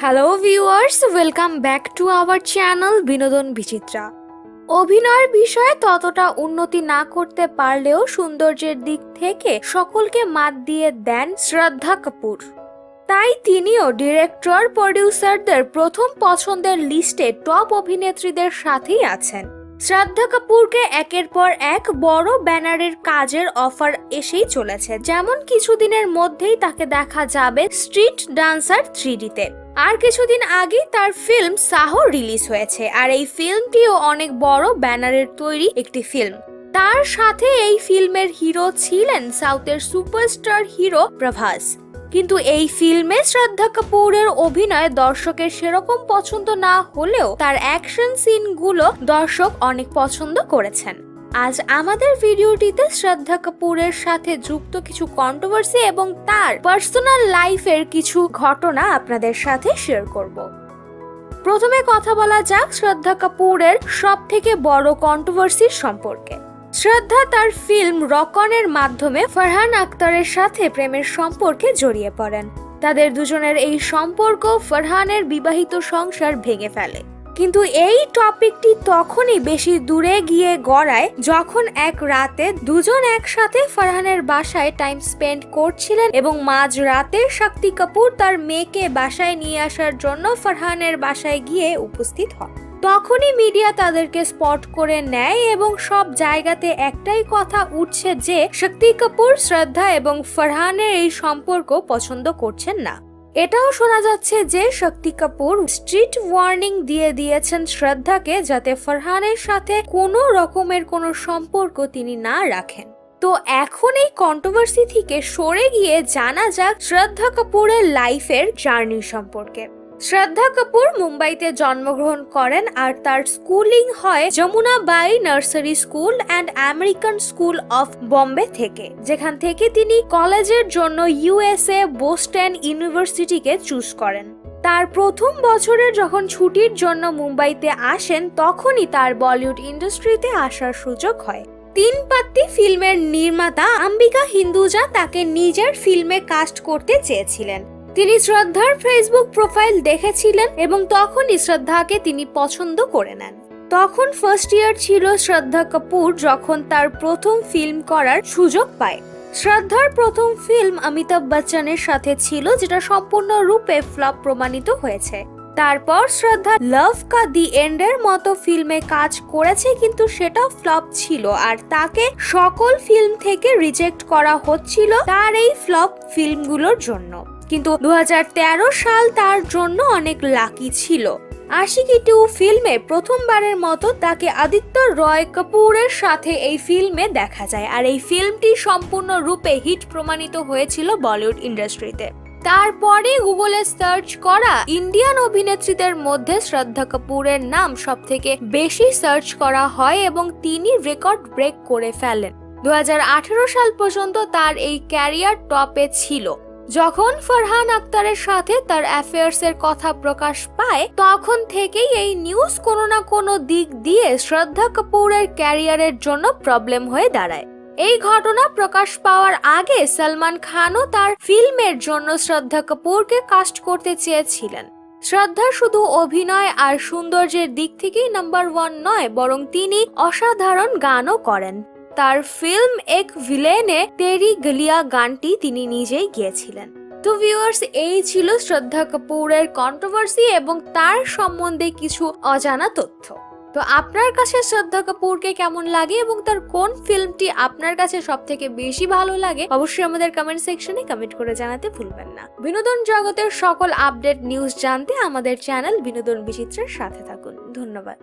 Hello viewers welcome back to our channel Binodon Bichitra অভিনয়ের বিষয়ে ততটা উন্নতি না করতে পারলেও সৌন্দর্যের দিক থেকে সকলকে মাত দিয়ে দেন শ্রদ্ধা কাপুর। তাই তিনিও ডিরেক্টর প্রডিউসারদের প্রথম পছন্দের লিস্টে টপ অভিনেত্রীদের সাথেই আছেন। শ্রদ্ধা কাপুরকে একের পর এক বড় ব্যানারের কাজের অফার এসেই চলেছে। যেমন কিছুদিনের মধ্যেই তাকে দেখা যাবে স্ট্রিট ডান্সার থ্রিডিতে আর কিছুদিন আগেই তার ফিল্ম সাহ রিলিজ হয়েছে, আর এই ফিল্মটিও অনেক বড় ব্যানারের তৈরি একটি ফিল্ম তার সাথে এই ফিল্মের হিরো ছিলেন সাউথের সুপারস্টার হিরো প্রভাস কিন্তু এই ফিল্মে শ্রদ্ধা কাপুরের অভিনয় দর্শকের সেরকম পছন্দ না হলেও তার অ্যাকশন সিনগুলো দর্শক অনেক পছন্দ করেছেন। আজ আমাদের ভিডিওটিতে শ্রদ্ধা কাপুরের সাথে যুক্ত কিছু কন্ট্রোভার্সি এবং তার পার্সোনাল লাইফের কিছু ঘটনা আপনাদের সাথে শেয়ার করব। প্রথমে কথা বলা যাক শ্রদ্ধা কাপুরের সব থেকে বড় কন্ট্রোভার্সির সম্পর্কে। শ্রদ্ধা তার ফিল্ম রকনের মাধ্যমে ফারহান আক্তারের সাথে প্রেমের সম্পর্কে জড়িয়ে পড়েন। তাদের দুজনের এই সম্পর্ক ফারহানের বিবাহিত সংসার ভেঙে ফেলে। কিন্তু এই টপিকটি তখনই বেশি দূরে গিয়ে গড়ায় যখন এক রাতে দুজন একসাথে ফারহানের বাসায় টাইম স্পেন্ড করছিলেন এবং মাঝ রাতে শক্তি কাপুর তার মেয়েকে বাসায় নিয়ে আসার জন্য ফারহানের বাসায় গিয়ে উপস্থিত হন। তখনই মিডিয়া তাদেরকে স্পট করে নেয় এবং সব জায়গাতে একটাই কথা উঠছে যে, শক্তি কাপুর শ্রদ্ধা এবং ফারহানের এই সম্পর্ক পছন্দ করছেন না। এটাও শোনা যাচ্ছে যে শক্তি কাপুর স্ট্রিট ওয়ার্নিং দিয়ে দিয়েছেন শ্রদ্ধাকে যাতে ফারহানের সাথে কোনো রকমের কোনো সম্পর্ক তিনি না রাখেন। তো এখন এই কন্ট্রোভার্সি থেকে সরে গিয়ে জানা যাক শ্রদ্ধা কাপুরের লাইফের জার্নি সম্পর্কে। শ্রদ্ধা কাপুর মুম্বাইতে জন্মগ্রহণ করেন আর তার স্কুলিং হয় Jamuna Bai nursery school and American school of Bombay থেকে, যেখান থেকে তিনি কলেজের জন্য ইউএসএ বোস্টন ইউনিভার্সিটিকে চুজ করেন। তার প্রথম বছরে যখন ছুটির জন্য মুম্বাইতে আসেন, তখনই তার বলিউড ইন্ডাস্ট্রিতে আসার সুযোগ হয়। তিন পাত্তি ফিল্মের নির্মাতা আম্বিকা হিন্দুজা তাকে নিজের ফিল্মে কাস্ট করতে চেয়েছিলেন। তিনি শ্রদ্ধার ফেসবুক প্রোফাইল দেখেছিলেন এবং তখনই শ্রদ্ধাকে তিনি পছন্দ করে নেন। তখন ফার্স্ট ইয়ার ছিল শ্রদ্ধা কাপুর যখন তার প্রথম ফিল্ম করার সুযোগ পায়। শ্রদ্ধার প্রথম ফিল্ম অমিতাভ বচ্চনের সাথে ছিল, যেটা সম্পূর্ণরূপে ফ্লপ প্রমাণিত হয়েছে। তারপর শ্রদ্ধা লাভ কা দি এন্ডের মতো ফিল্মে কাজ করেছে, কিন্তু সেটা ফ্লপ ছিল আর তাকে সকল ফিল্ম থেকে রিজেক্ট করা হচ্ছিল তার এই ফ্লপ ফিল্মগুলোর জন্য। কিন্তু দু হাজার তেরো সাল তার জন্য অনেক লাকি ছিল। আশিকি টু ফিল্মে প্রথমবারের মতো তাকে আদিত্য রয় কাপুরের সাথে এই ফিল্মে দেখা যায় আর এই ফিল্মটি সম্পূর্ণরূপে হিট প্রমাণিত হয়েছিল বলিউড ইন্ডাস্ট্রিতে। তারপরে গুগলে সার্চ করা ইন্ডিয়ান অভিনেত্রীদের মধ্যে শ্রদ্ধা কাপুরের নাম সব থেকে বেশি সার্চ করা হয় এবং তিনি রেকর্ড ব্রেক করে ফেলেন। দু হাজার আঠেরো সাল পর্যন্ত তার এই ক্যারিয়ার টপে ছিল। যখন ফারহান আক্তারের সাথে তার অ্যাফেয়ার্স এর কথা প্রকাশ পায়, তখন থেকেই এই নিউজ কোনো না কোনো দিক দিয়ে শ্রদ্ধা কাপুরের ক্যারিয়ারের জন্য প্রবলেম হয়ে দাঁড়ায়। এই ঘটনা প্রকাশ পাওয়ার আগে সলমান খানও তার ফিল্মের জন্য শ্রদ্ধা কাপুরকে কাস্ট করতে চেয়েছিলেন। শ্রদ্ধা শুধু অভিনয় আর সৌন্দর্যের দিক থেকেই নাম্বার ওয়ান নয়, বরং তিনি অসাধারণ গানও করেন। তার ফিল্ম এক ভিলেনে তেরি গলিয়া গানটি তিনি নিজেই গিয়েছিলেন। তো ভিউয়ার্স এই ছিল শ্রদ্ধা কাপুরের কন্ট্রোভার্সি এবং তার সম্বন্ধে কিছু অজানা তথ্য। তো আপনার কাছে শ্রদ্ধা কাপুরকে কেমন লাগে এবং তার কোন ফিল্মটি আপনার কাছে সব থেকে বেশি ভালো লাগে, অবশ্যই আমাদের কমেন্ট সেকশনে কমেন্ট করে জানাতে ভুলবেন না। বিনোদন জগতের সকল আপডেট নিউজ জানতে আমাদের চ্যানেল বিনোদন বিচিত্রের সাথে থাকুন। ধন্যবাদ।